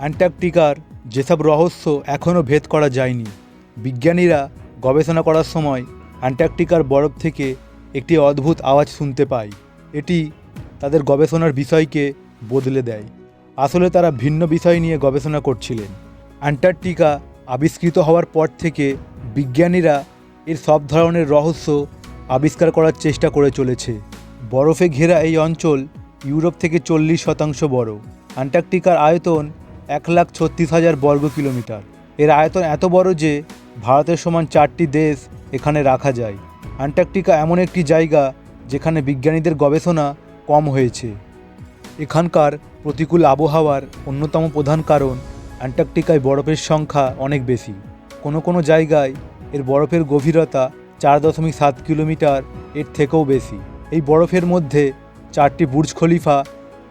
অ্যান্টার্কটিকার যেসব রহস্য এখনও ভেদ করা যায়নি, বিজ্ঞানীরা গবেষণা করার সময় অ্যান্টার্কটিকার বরফ থেকে একটি অদ্ভুত আওয়াজ শুনতে পায়। এটি তাদের গবেষণার বিষয়কে বদলে দেয়। আসলে তারা ভিন্ন বিষয় নিয়ে গবেষণা করছিলেন। অ্যান্টার্কটিকা আবিষ্কৃত হওয়ার পর থেকে বিজ্ঞানীরা এর সব ধরনের রহস্য আবিষ্কার করার চেষ্টা করে চলেছে। বরফে ঘেরা এই অঞ্চল ইউরোপ থেকে চল্লিশ শতাংশ বড়। অ্যান্টার্কটিকার আয়তন এক লাখ ছত্রিশ হাজার বর্গ কিলোমিটার। এর আয়তন এত বড় যে ভারতের সমান চারটি দেশ এখানে রাখা যায়। অ্যান্টার্কটিকা এমন একটি জায়গা যেখানে বিজ্ঞানীদের গবেষণা কম হয়েছে। এখানকার প্রতিকূল আবহাওয়ার অন্যতম প্রধান কারণ অ্যান্টার্কটিকায় বরফের সংখ্যা অনেক বেশি। কোনো কোনো জায়গায় এর বরফের গভীরতা চার দশমিক সাত কিলোমিটার, এর থেকেও বেশি। এই বরফের মধ্যে চারটি বুর্জ খলিফা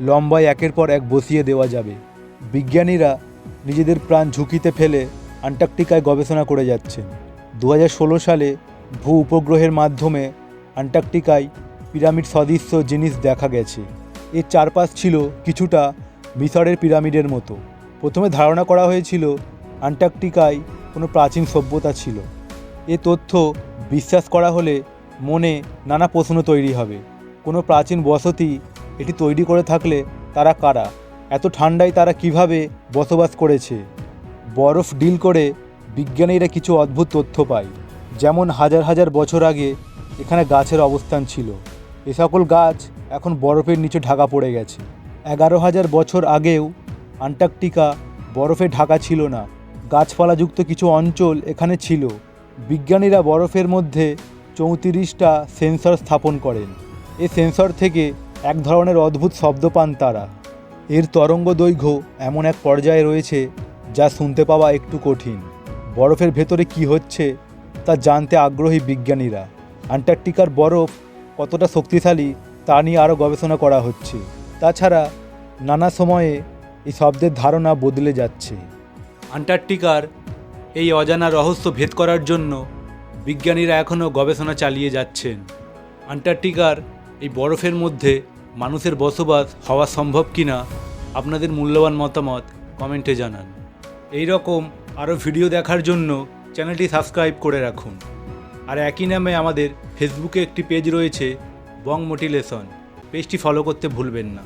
লম্বায় একের পর এক বসিয়ে দেওয়া যাবে। বিজ্ঞানীরা নিজেদের প্রাণ ঝুঁকিতে ফেলে অ্যান্টার্কটিকায় গবেষণা করে যাচ্ছেন। দু হাজার ষোলো সালে ভূ উপগ্রহের মাধ্যমে অ্যান্টার্কটিকায় পিরামিড সদৃশ্য জিনিস দেখা গেছে। এর চারপাশ ছিল কিছুটা মিশরের পিরামিডের মতো। প্রথমে ধারণা করা হয়েছিল অ্যান্টার্কটিকায় কোনো প্রাচীন সভ্যতা ছিল। এ তথ্য বিশ্বাস করা হলে মনে নানা প্রশ্ন তৈরি হবে। কোনো প্রাচীন বসতি এটি তৈরি করে থাকলে তারা কারা? এত ঠান্ডায় তারা কীভাবে বসবাস করেছে? বরফ ডিল করে বিজ্ঞানীরা কিছু অদ্ভুত তথ্য পায়। যেমন হাজার হাজার বছর আগে এখানে গাছের অবস্থান ছিল। এ সকল গাছ এখন বরফের নিচে ঢাকা পড়ে গেছে। এগারো হাজার বছর আগেও আন্টার্কটিকা বরফে ঢাকা ছিল না। গাছপালাযুক্ত কিছু অঞ্চল এখানে ছিল। বিজ্ঞানীরা বরফের মধ্যে চৌত্রিশটা সেন্সর স্থাপন করেন। এ সেন্সর থেকে এক ধরনের অদ্ভুত শব্দ পান তারা। এর তরঙ্গ দৈর্ঘ্য এমন এক পর্যায়ে রয়েছে যা শুনতে পাওয়া একটু কঠিন। বরফের ভেতরে কি হচ্ছে তা জানতে আগ্রহী বিজ্ঞানীরা। অ্যান্টার্কটিকার বরফ কতটা শক্তিশালী তা নিয়ে আরও গবেষণা করা হচ্ছে। তাছাড়া নানা সময়ে এই শব্দের ধারণা বদলে যাচ্ছে। আন্টার্কটিকার এই অজানা রহস্য ভেদ করার জন্য বিজ্ঞানীরা এখনও গবেষণা চালিয়ে যাচ্ছেন। আন্টার্কটিকার এই বরফের মধ্যে মানুষের বসবাস হওয়া সম্ভব কি না আপনাদের মূল্যবান মতামত কমেন্টে জানান। এই রকম আরও ভিডিও দেখার জন্য চ্যানেলটি সাবস্ক্রাইব করে রাখুন। আর একই নামে আমাদের ফেসবুকে একটি পেজ রয়েছে বং মোটিলেশন পেজটি ফলো করতে ভুলবেন না।